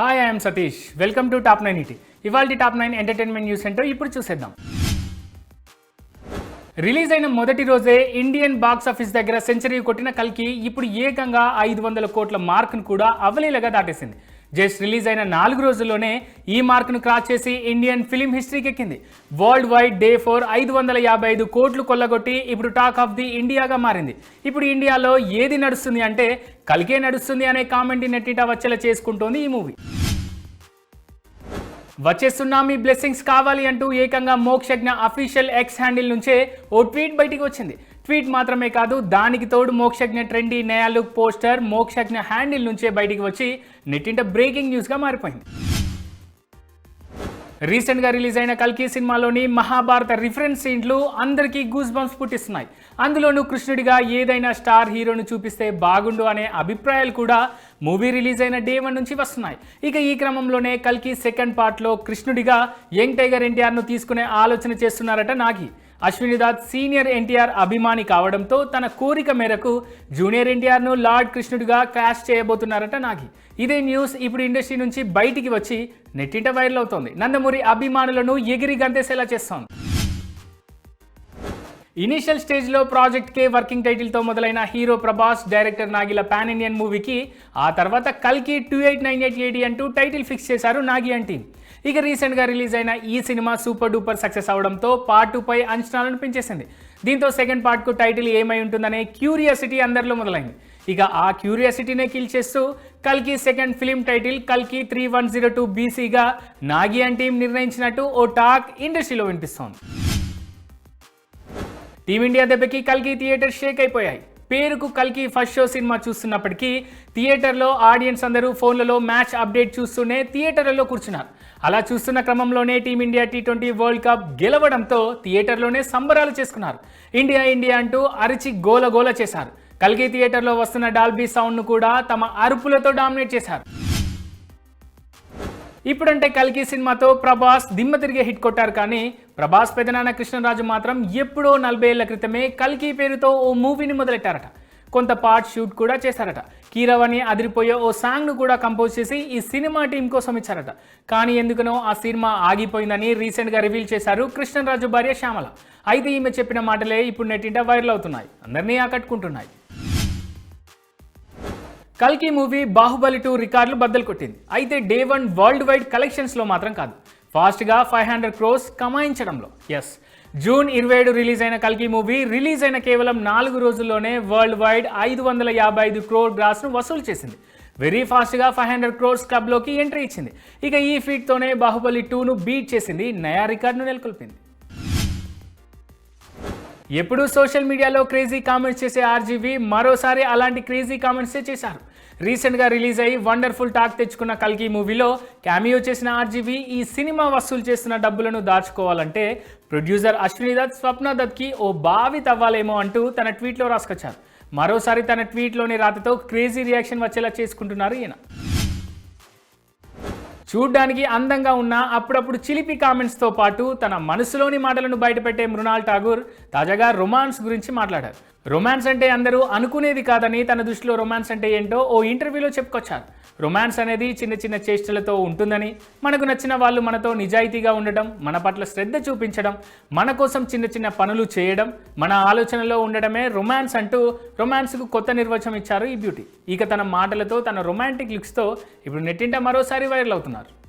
Hi I'm Satish welcome to top nine ET ఇవాళ top nine entertainment news centre ఇప్పుడు చూసేద్దాం. Release అయిన మొదటి రోజే ఇండియన్ బాక్స్ ఆఫీస్ దగ్గర సెంచరీ కొట్టిన కల్కి ఇప్పుడు ఏకంగా ఐదు వందల కోట్ల మార్క్ను కూడా అవలీలగా దాటేసింది. జస్ట్ రిలీజ్ అయిన నాలుగు రోజుల్లోనే ఈ మార్క్ను క్రాస్ చేసి ఇండియన్ ఫిలిం హిస్టరీకి ఎక్కింది వరల్డ్ వైడ్ డే ఫోర్ ఐదు వందల యాభై ఐదు కోట్లు కొల్లగొట్టి ఇప్పుడు టాక్ ఆఫ్ ది ఇండియాగా మారింది. ఇప్పుడు ఇండియాలో ఏది నడుస్తుంది అంటే కలికే నడుస్తుంది అనే కామెంట్ నెట్టిట వచ్చేలా చేసుకుంటోంది ఈ మూవీ వచ్చేస్తున్నా మీ బ్లెస్సింగ్స్ కావాలి అంటూ ఏకంగా మోక్షజ్ఞ అఫీషియల్ ఎక్స్ హ్యాండిల్ నుంచే ఓ ట్వీట్ బయటికి వచ్చింది. ట్వీట్ మాత్రమే కాదు దానికి తోడు మోక్షజ్ఞ ట్రెండీ నయా లుక్ పోస్టర్ మోక్షజ్ఞ హ్యాండిల్ నుంచే బయటికి వచ్చి నెట్టింట బ్రేకింగ్ న్యూస్గా మారిపోయింది. రీసెంట్గా రిలీజ్ అయిన కల్కి సినిమాలోని మహాభారత రిఫరెన్స్ సీన్లు అందరికీ గూస్ బంప్స్ పుట్టిస్తున్నాయి. అందులోనూ కృష్ణుడిగా ఏదైనా స్టార్ హీరోను చూపిస్తే బాగుండు అనే అభిప్రాయాలు కూడా మూవీ రిలీజ్ అయిన డే వన్ నుంచి వస్తున్నాయి. ఇక ఈ క్రమంలోనే కల్కి సెకండ్ పార్ట్లో కృష్ణుడిగా యంగ్ టైగర్ ఎన్టీఆర్ను తీసుకునే ఆలోచన చేస్తున్నారట నాగి. అశ్విని దాత్ సీనియర్ ఎన్టీఆర్ అభిమాని కావడంతో తన కోరిక మేరకు జూనియర్ ఎన్టీఆర్ను లార్డ్ కృష్ణుడిగా క్యాష్ చేయబోతున్నారట నాగి. ఇదే న్యూస్ ఇప్పుడు ఇండస్ట్రీ నుంచి బయటికి వచ్చి నెట్టింట వైరల్ అవుతోంది. నందమూరి అభిమానులను ఎగిరి గంతేసేలా చేస్తోంది. ఇనీషియల్ స్టేజ్లో ప్రాజెక్ట్ కే వర్కింగ్ టైటిల్తో మొదలైన హీరో ప్రభాస్ డైరెక్టర్ నాగిల పాన్ ఇండియన్ మూవీకి ఆ తర్వాత కల్కి two eight nine eight AD అంటూ టైటిల్ ఫిక్స్ చేశారు నాగి అండ్ టీమ్ ఇక రీసెంట్గా రిలీజ్ అయిన ఈ సినిమా సూపర్ డూపర్ సక్సెస్ అవడంతో పార్ట్ టూ పై అంచనాలను పెంచేసింది. దీంతో సెకండ్ పార్ట్కు టైటిల్ ఏమై ఉంటుందనే క్యూరియాసిటీ అందరిలో మొదలైంది. ఇక ఆ క్యూరియాసిటీనే కిల్ చేస్తూ కల్కి సెకండ్ ఫిలిం టైటిల్ కల్కి three one zero two బీసీగా Nagi and team నిర్ణయించినట్టు oh talk ఇండస్ట్రీలో వినిపిస్తోంది. టీమిండియా దెబ్బకి కల్కి థియేటర్ షేక్ అయిపోయాయి. పేరుకు కల్కి ఫస్ట్ షో సినిమా చూస్తున్నప్పటికీ థియేటర్లో ఆడియన్స్ అందరూ ఫోన్లలో మ్యాచ్ అప్డేట్ చూస్తూనే థియేటర్లలో కూర్చున్నారు. అలా చూస్తున్న క్రమంలోనే team India T twenty world cup గెలవడంతో థియేటర్లోనే సంబరాలు చేసుకున్నారు. ఇండియా ఇండియా అంటూ అరిచి గోల గోల చేశారు. కల్కి థియేటర్లో వస్తున్న డాల్బీ సౌండ్ను కూడా తమ అరుపులతో డామినేట్ చేశారు. ఇప్పుడంటే కల్కి సినిమాతో ప్రభాస్ దిమ్మ తిరిగే హిట్ కొట్టారు కానీ ప్రభాస్ పెదనాన్న కృష్ణరాజు మాత్రం ఎప్పుడో నలభై ఏళ్ళ క్రితమే కల్కి పేరుతో ఓ మూవీని మొదలెట్టారట. కొంత పార్ట్ షూట్ కూడా చేశారట. కీరవని అదిరిపోయే ఓ సాంగ్ను కూడా కంపోజ్ చేసి ఈ సినిమా టీం కోసం ఇచ్చారట. కానీ ఎందుకనో ఆ సినిమా ఆగిపోయిందని రీసెంట్గా రివీల్ చేశారు కృష్ణరాజు భార్య శ్యామల. అయితే ఈమె చెప్పిన మాటలే ఇప్పుడు నెట్టింట వైరల్ అవుతున్నాయి. అందరినీ ఆకట్టుకుంటున్నాయి. కల్కి మూవీ బాహుబలి టూ రికార్డులు బద్దలు కొట్టింది. అయితే డే వన్ వరల్డ్ వైడ్ కలెక్షన్స్లో మాత్రం కాదు. ఫాస్ట్గా ఫైవ్ హండ్రెడ్ క్రోర్స్ కమాయించడంలో. ఎస్ జూన్ ఇరవై ఏడు రిలీజ్ అయిన కల్కి మూవీ రిలీజ్ అయిన కేవలం నాలుగు రోజుల్లోనే వరల్డ్ వైడ్ ఐదు వందల యాభై ఐదు క్రోర్ గ్రాస్ను వసూలు చేసింది. వెరీ ఫాస్ట్గా ఫైవ్ హండ్రెడ్ క్రోర్స్ క్లబ్లోకి ఎంట్రీ ఇచ్చింది. ఇక ఈ ఫీట్తోనే బాహుబలి టూను బీట్ చేసింది నయా రికార్డును నెలకొల్పింది. ఎప్పుడూ సోషల్ మీడియాలో క్రేజీ కామెంట్స్ చేసే ఆర్జీవి మరోసారి అలాంటి క్రేజీ కామెంట్సే చేశారు. రీసెంట్గా రిలీజ్ అయ్యి వండర్ఫుల్ టాక్ తెచ్చుకున్న కల్కి మూవీలో క్యామియో చేసిన ఆర్జీవి ఈ సినిమా వసూలు చేస్తున్న డబ్బులను దాచుకోవాలంటే ప్రొడ్యూసర్ అశ్విని దత్ స్వప్న దత్కి ఓ బావి తవ్వాలేమో అంటూ తన ట్వీట్లో రాసుకొచ్చారు. మరోసారి తన ట్వీట్లోని రాతతో క్రేజీ రియాక్షన్ వచ్చేలా చేసుకుంటున్నారు ఈయన. చూడ్డానికి అందంగా ఉన్న అప్పుడప్పుడు చిలిపి కామెంట్స్తో పాటు తన మనసులోని మాటలను బయటపెట్టే మృణాల్ ఠాగూర్ తాజాగా రొమాన్స్ గురించి మాట్లాడారు. రొమాన్స్ అంటే అందరూ అనుకునేది కాదని తన దృష్టిలో రొమాన్స్ అంటే ఏంటో ఓ ఇంటర్వ్యూలో చెప్పుకొచ్చారు. రొమాన్స్ అనేది చిన్న చిన్న చేష్టలతో ఉంటుందని మనకు నచ్చిన వాళ్ళు మనతో నిజాయితీగా ఉండడం మన పట్ల శ్రద్ధ చూపించడం మన కోసం చిన్న చిన్న పనులు చేయడం మన ఆలోచనలో ఉండడమే రొమాన్స్ అంటూ రొమాన్స్కు కొత్త నిర్వచనం ఇచ్చారు ఈ బ్యూటీ. ఇక తన మాటలతో తన రొమాంటిక్ లుక్స్తో ఇప్పుడు నెట్టింట మరోసారి వైరల్ అవుతున్నారు.